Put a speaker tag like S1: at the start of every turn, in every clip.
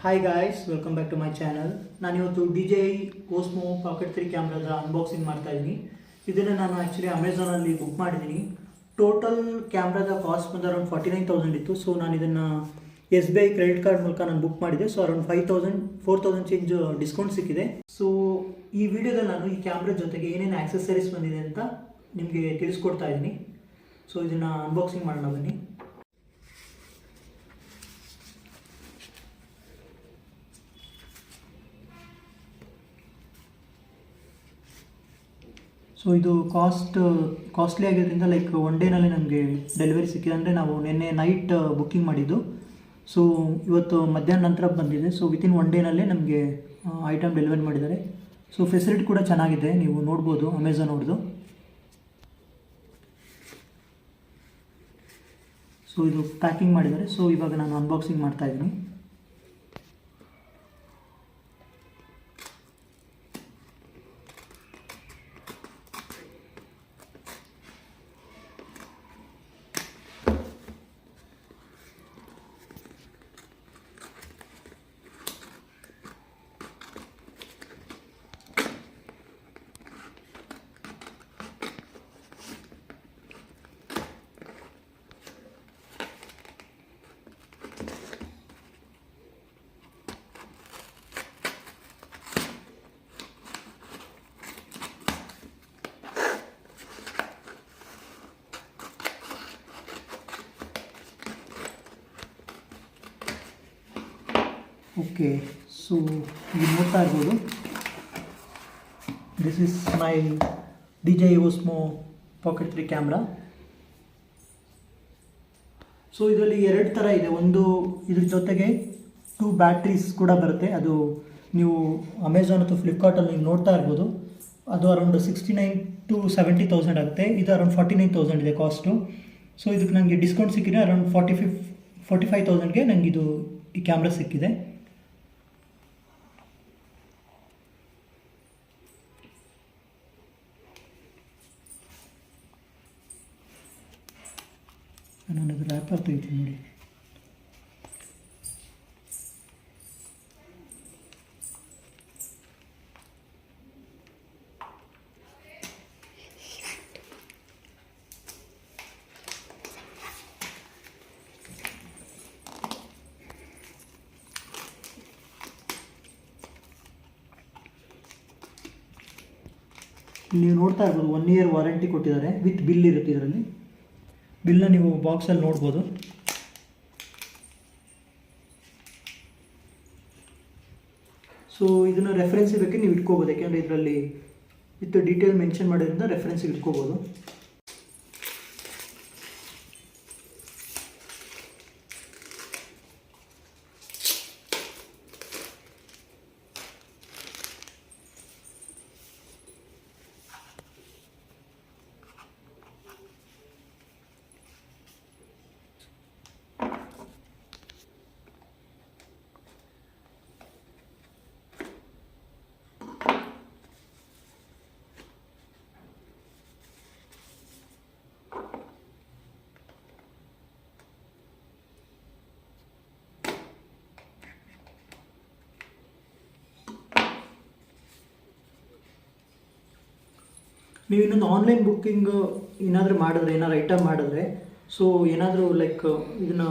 S1: Hi guys welcome back to my channel ನಾನಿವತ್ತು D J Osmo pocket three ಕ್ಯಾಮ್ರಾದ unboxing ಮಾಡ್ತಾ ಇದ್ದೀನಿ. ಇದನ್ನು ನಾನು ಆ್ಯಕ್ಚುಲಿ ಅಮೆಝಾನಲ್ಲಿ ಬುಕ್ ಮಾಡಿದ್ದೀನಿ. ಟೋಟಲ್ ಕ್ಯಾಮ್ರಾದ ಕಾಸ್ಟ್ ಬಂದು ಅರೌಂಡ್ ಫಾರ್ಟಿ ನೈನ್ ತೌಸಂಡ್ ಇತ್ತು. ಸೊ ನಾನು ಇದನ್ನು S B I credit card ಮೂಲಕ ನಾನು ಬುಕ್ ಮಾಡಿದೆ. So around five thousand four thousand change discount ಸಿಕ್ಕಿದೆ. ಸೊ ಈ ವಿಡಿಯೋದಲ್ಲಿ ನಾನು ಈ ಕ್ಯಾಮ್ರಾ ಜೊತೆಗೆ ಏನೇನು ಆಕ್ಸೆಸರೀಸ್ ಬಂದಿದೆ ಅಂತ ನಿಮಗೆ ತಿಳಿಸ್ಕೊಡ್ತಾ ಇದ್ದೀನಿ. ಸೊ ಇದನ್ನು ಅನ್ಬಾಕ್ಸಿಂಗ್ ಮಾಡೋಣ ಬನ್ನಿ. ಸೊ ಇದು ಕಾಸ್ಟ್ ಕಾಸ್ಟ್ಲಿ ಆಗಿರೋದ್ರಿಂದ ಲೈಕ್ ಒನ್ ಡೇನಲ್ಲಿ ನಮಗೆ ಡೆಲಿವರಿ ಸಿಕ್ಕಿದೆ. ಅಂದರೆ ನಾವು ನಿನ್ನೆ ನೈಟ್ ಬುಕ್ಕಿಂಗ್ ಮಾಡಿದ್ದು. ಸೊ ಇವತ್ತು ಮಧ್ಯಾಹ್ನ ನಂತರ ಬಂದಿದೆ. ಸೊ ವಿತಿನ್ ಒನ್ ಡೇನಲ್ಲೇ ನಮಗೆ ಐಟಮ್ ಡೆಲಿವರಿ ಮಾಡಿದ್ದಾರೆ. ಸೊ ಫೆಸಿಲಿಟಿ ಕೂಡ ಚೆನ್ನಾಗಿದೆ. ನೀವು ನೋಡ್ಬೋದು ಅಮೆಝಾನ್ ಅವ್ರದ್ದು. ಸೊ ಇದು ಪ್ಯಾಕಿಂಗ್ ಮಾಡಿದ್ದಾರೆ. ಸೊ ಇವಾಗ ನಾನು ಅನ್ಬಾಕ್ಸಿಂಗ್ ಮಾಡ್ತಾ ಓಕೆ ಸೊ ಇದು ನೋಡ್ತಾ ಇರ್ಬೋದು. This is my D J Osmo pocket three camera so ಇದರಲ್ಲಿ ಎರಡು ಥರ ಇದೆ. ಒಂದು ಇದ್ರ ಜೊತೆಗೆ ಟೂ ಬ್ಯಾಟ್ರೀಸ್ ಕೂಡ ಬರುತ್ತೆ. ಅದು ನೀವು ಅಮೆಝಾನ್ ಅಥವಾ ಫ್ಲಿಪ್ಕಾರ್ಟಲ್ಲಿ ನೀವು ನೋಡ್ತಾ ಇರ್ಬೋದು. ಅದು around sixty nine to seventy thousand ಆಗುತ್ತೆ. ಇದು ಅರೌಂಡ್ ಫಾರ್ಟಿ ನೈನ್ ತೌಸಂಡ್ ಇದೆ ಕಾಸ್ಟು ಸೊ ಇದಕ್ಕೆ ನನಗೆ ಡಿಸ್ಕೌಂಟ್ ಸಿಕ್ಕಿದೆ around forty fif forty five ತೌಸಂಡ್ಗೆ ನನಗೆ ಇದು ಈ ಕ್ಯಾಮ್ರಾ ಸಿಕ್ಕಿದೆ. ನಾನು ಅದು ರ್ಯಾಪರ್ ತೆಗಿತೀನಿ ನೋಡಿ. ನೀವು ನೋಡ್ತಾ ಇರ್ಬೋದು ಒನ್ ಇಯರ್ ವಾರಂಟಿ ಕೊಟ್ಟಿದ್ದಾರೆ ವಿತ್ ಬಿಲ್ ಇರುತ್ತೆ ಇದರಲ್ಲಿ. ಬಿಲ್ನ ನೀವು ಬಾಕ್ಸಲ್ಲಿ ನೋಡ್ಬೋದು. ಸೊ ಇದನ್ನು ರೆಫರೆನ್ಸ್ ಇರೋಕ್ಕೆ ನೀವು ಇಟ್ಕೋಬೋದು. ಯಾಕೆಂದರೆ ಇದರಲ್ಲಿ ವಿತ್ ಡೀಟೇಲ್ ಮೆನ್ಷನ್ ಮಾಡೋದ್ರಿಂದ ರೆಫರೆನ್ಸ್ ಇಟ್ಕೋಬೋದು. ನೀವು ಇನ್ನೊಂದು ಆನ್ಲೈನ್ ಬುಕ್ಕಿಂಗ್ ಏನಾದರೂ ಮಾಡಿದ್ರೆ, ಏನಾದ್ರು ಐಟಮ್ ಮಾಡಿದ್ರೆ ಸೊ ಏನಾದರೂ ಲೈಕ್ ಇದನ್ನು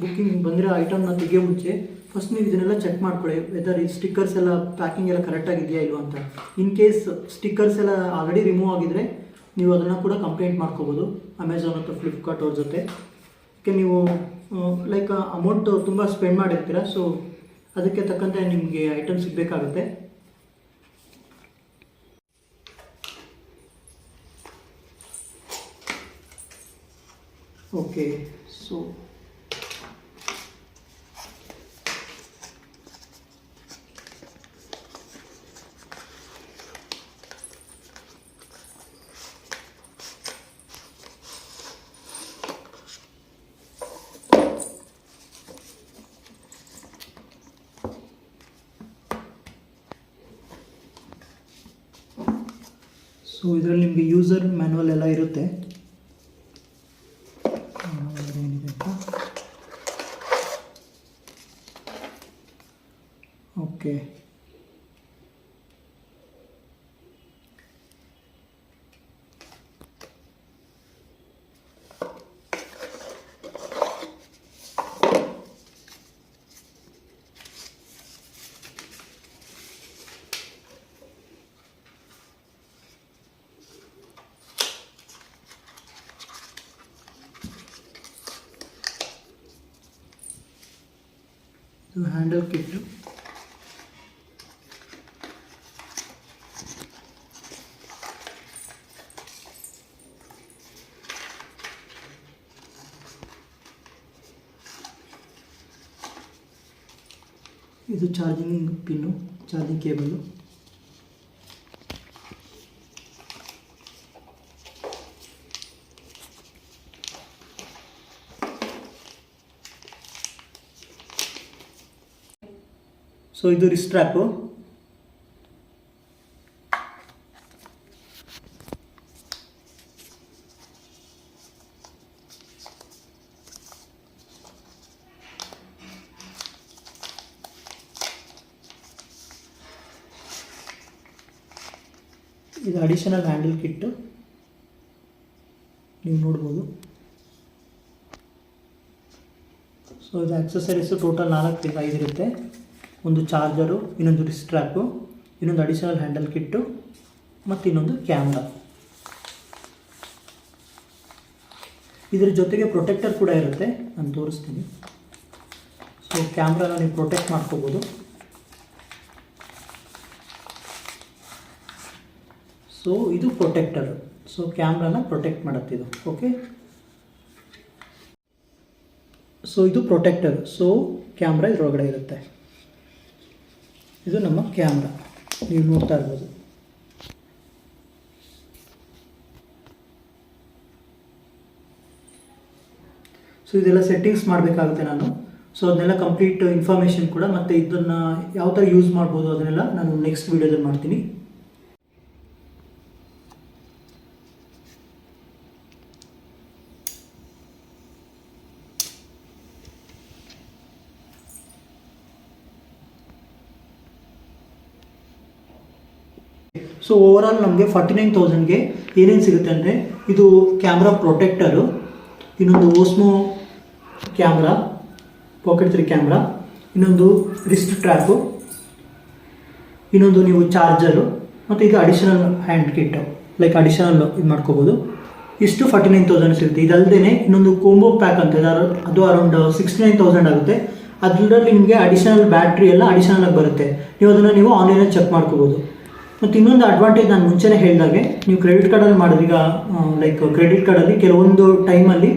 S1: ಬುಕ್ಕಿಂಗ್ ಬಂದಿರೋ ಐಟಮ್ನ ತೆಗಿಯೋ ಮುಂಚೆ ಫಸ್ಟ್ ನೀವು ಇದನ್ನೆಲ್ಲ ಚೆಕ್ ಮಾಡ್ಕೊಳ್ಳಿ ವೆದರ್ ಈ ಸ್ಟಿಕ್ಕರ್ಸ್ ಎಲ್ಲ ಪ್ಯಾಕಿಂಗ್ ಎಲ್ಲ ಕರೆಕ್ಟಾಗಿದೆಯಾ ಇಲ್ವಾ ಅಂತ. ಇನ್ ಕೇಸ್ ಸ್ಟಿಕ್ಕರ್ಸ್ ಎಲ್ಲ ಆಲ್ರೆಡಿ ರಿಮೂವ್ ಆಗಿದ್ರೆ, ನೀವು ಅದನ್ನು ಕೂಡ ಕಂಪ್ಲೇಂಟ್ ಮಾಡ್ಕೋಬೋದು ಅಮೆಝಾನ್ ಅಥವಾ ಫ್ಲಿಪ್ಕಾರ್ಟ್ ಅವ್ರ ಜೊತೆ. ಓಕೆ ನೀವು ಲೈಕ್ ಅಮೌಂಟ್ ತುಂಬ ಸ್ಪೆಂಡ್ ಮಾಡಿರ್ತೀರ ಸೊ ಅದಕ್ಕೆ ತಕ್ಕಂತೆ ನಿಮಗೆ ಐಟಮ್ ಸಿಗಬೇಕಾಗುತ್ತೆ. ಓಕೆ ಸೊ ಸೊ ಇದರಲ್ಲಿ ನಿಮಗೆ ಯೂಸರ್ ಮ್ಯಾನುವಲ್ ಎಲ್ಲ ಇರುತ್ತೆ ಆ, ಏನಿದೆ ಅಂತ ಓಕೆ ಇದು ಹ್ಯಾಂಡಲ್ ಕಿಟ್ಟು ಇದು charging pin charging cable so ಇದು ರಿಸ್ಟ್ರ್ಯಾಪು ಇದು ಅಡಿಷನಲ್ ಹ್ಯಾಂಡಲ್ ಕಿಟ್ಟು ನೀವು ನೋಡ್ಬೋದು. ಸೊ ಇದು ಆಕ್ಸಸರೀಸು ಟೋಟಲ್ ನಾಲ್ಕು ಐದು ಇರುತ್ತೆ ಒಂದು ಚಾರ್ಜರು, ಇನ್ನೊಂದು ರಿಸ್ಟ್ರ್ಯಾಪು ಇನ್ನೊಂದು ಅಡಿಷನಲ್ ಹ್ಯಾಂಡಲ್ ಕಿಟ್ಟು ಮತ್ತು ಇನ್ನೊಂದು ಕ್ಯಾಮ್ರಾ ಇದರ ಜೊತೆಗೆ ಪ್ರೊಟೆಕ್ಟರ್ ಕೂಡ ಇರುತ್ತೆ, ನಾನು ತೋರಿಸ್ತೀನಿ. ಸೊ ಕ್ಯಾಮ್ರಾನ ನೀವು ಪ್ರೊಟೆಕ್ಟ್ ಮಾಡ್ಕೋಬೋದು. ಸೊ ಇದು ಪ್ರೊಟೆಕ್ಟರ್ ಸೊ ಕ್ಯಾಮ್ರಾನ ಪ್ರೊಟೆಕ್ಟ್ ಮಾಡುತ್ತೆ ಇದು ಓಕೆ ಸೊ ಇದು ಪ್ರೊಟೆಕ್ಟರ್ ಸೊ ಕ್ಯಾಮ್ರಾ ಇದರೊಳಗಡೆ ಇರುತ್ತೆ. ಇದು ನಮ್ಮ ಕ್ಯಾಮ್ರಾ. ನೀವು ನೋಡ್ತಾ ಇರ್ಬೋದು. ಸೊ ಇದೆಲ್ಲ ಸೆಟ್ಟಿಂಗ್ಸ್ ಮಾಡಬೇಕಾಗುತ್ತೆ ನಾನು. ಸೊ ಅದನ್ನೆಲ್ಲ ಕಂಪ್ಲೀಟ್ ಇನ್ಫಾರ್ಮೇಷನ್ ಕೂಡ ಮತ್ತು ಇದನ್ನು ಯಾವ ಥರ ಯೂಸ್ ಮಾಡ್ಬೋದು ಅದನ್ನೆಲ್ಲ ನಾನು ನೆಕ್ಸ್ಟ್ ವೀಡಿಯೋದಲ್ಲಿ ಮಾಡ್ತೀನಿ. ಸೊ ಓವರಾಲ್ ನಮಗೆ ಫಾರ್ಟಿ ನೈನ್ ತೌಸಂಡ್ಗೆ ಏನೇನು ಸಿಗುತ್ತೆ ಅಂದರೆ, ಇದು ಕ್ಯಾಮ್ರಾ ಪ್ರೊಟೆಕ್ಟರು ಇನ್ನೊಂದು Osmo camera pocket three camera ಇನ್ನೊಂದು ರಿಸ್ಟ್ ಟ್ರ್ಯಾಪು ಇನ್ನೊಂದು ನೀವು ಚಾರ್ಜರು ಮತ್ತು ಇದು additional hand kit like additional ಇದು ಮಾಡ್ಕೋಬೋದು. ಇಷ್ಟು ಫಾರ್ಟಿ ನೈನ್ ತೌಸಂಡ್ ಸಿಗುತ್ತೆ. ಇದಲ್ಲದೆ ಇನ್ನೊಂದು ಕೋಂಬೋ ಪ್ಯಾಕ್ ಅಂತ ಇದೆ. ಅದು- ಅದು ಅರೌಂಡ್ ಸಿಕ್ಸ್ಟಿ ನೈನ್ ತೌಸಂಡ್ ಆಗುತ್ತೆ. ಅದರಲ್ಲಿ ನಿಮಗೆ ಅಡಿಷನಲ್ ಬ್ಯಾಟ್ರಿ ಎಲ್ಲ ಅಡಿಷನಲ್ ಆಗಿ ಬರುತ್ತೆ. ನೀವು ಅದನ್ನು ನೀವು ಆನ್ಲೈನಲ್ಲಿ ಚೆಕ್ ಮಾಡ್ಕೋಬೋದು. ಮತ್ತು ಇನ್ನೊಂದು ಅಡ್ವಾಂಟೇಜ್ ನಾನು ಮುಂಚೆನೇ ಹೇಳಿದಾಗೆ, ನೀವು ಕ್ರೆಡಿಟ್ ಕಾರ್ಡಲ್ಲಿ ಮಾಡಿದ್ರೆ ಈಗ ಲೈಕ್ ಕ್ರೆಡಿಟ್ ಕಾರ್ಡಲ್ಲಿ ಕೆಲವೊಂದು ಟೈಮಲ್ಲಿ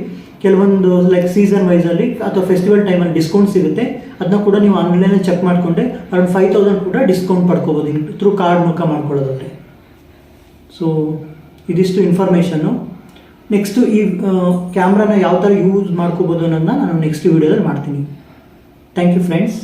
S1: ಕೆಲವೊಂದು ಲೈಕ್ ಸೀಸನ್ ವೈಸಲ್ಲಿ ಅಥವಾ ಫೆಸ್ಟಿವಲ್ ಟೈಮಲ್ಲಿ ಡಿಸ್ಕೌಂಟ್ ಸಿಗುತ್ತೆ. ಅದನ್ನ ಕೂಡ ನೀವು ಆನ್ಲೈನಲ್ಲಿ ಚೆಕ್ ಮಾಡಿಕೊಂಡೆ ಅರೌಂಡ್ ಫೈವ್ ತೌಸಂಡ್ ಕೂಡ ಡಿಸ್ಕೌಂಟ್ ಪಡ್ಕೋಬೋದು ಥ್ರೂ ಕಾರ್ಡ್ ಮೂಲಕ ಮಾಡ್ಕೊಳ್ಳೋದಾದ್ರೆ ಸೊ ಇದಿಷ್ಟು ಇನ್ಫಾರ್ಮೇಷನ್ನು ನೆಕ್ಸ್ಟು ಈ ಕ್ಯಾಮ್ರಾನ ಯಾವ ಥರ ಯೂಸ್ ಮಾಡ್ಕೋಬೋದು ಅನ್ನೋದನ್ನ ನಾನು ನೆಕ್ಸ್ಟ್ ವೀಡಿಯೋದಲ್ಲಿ ಮಾಡ್ತೀನಿ. Thank you friends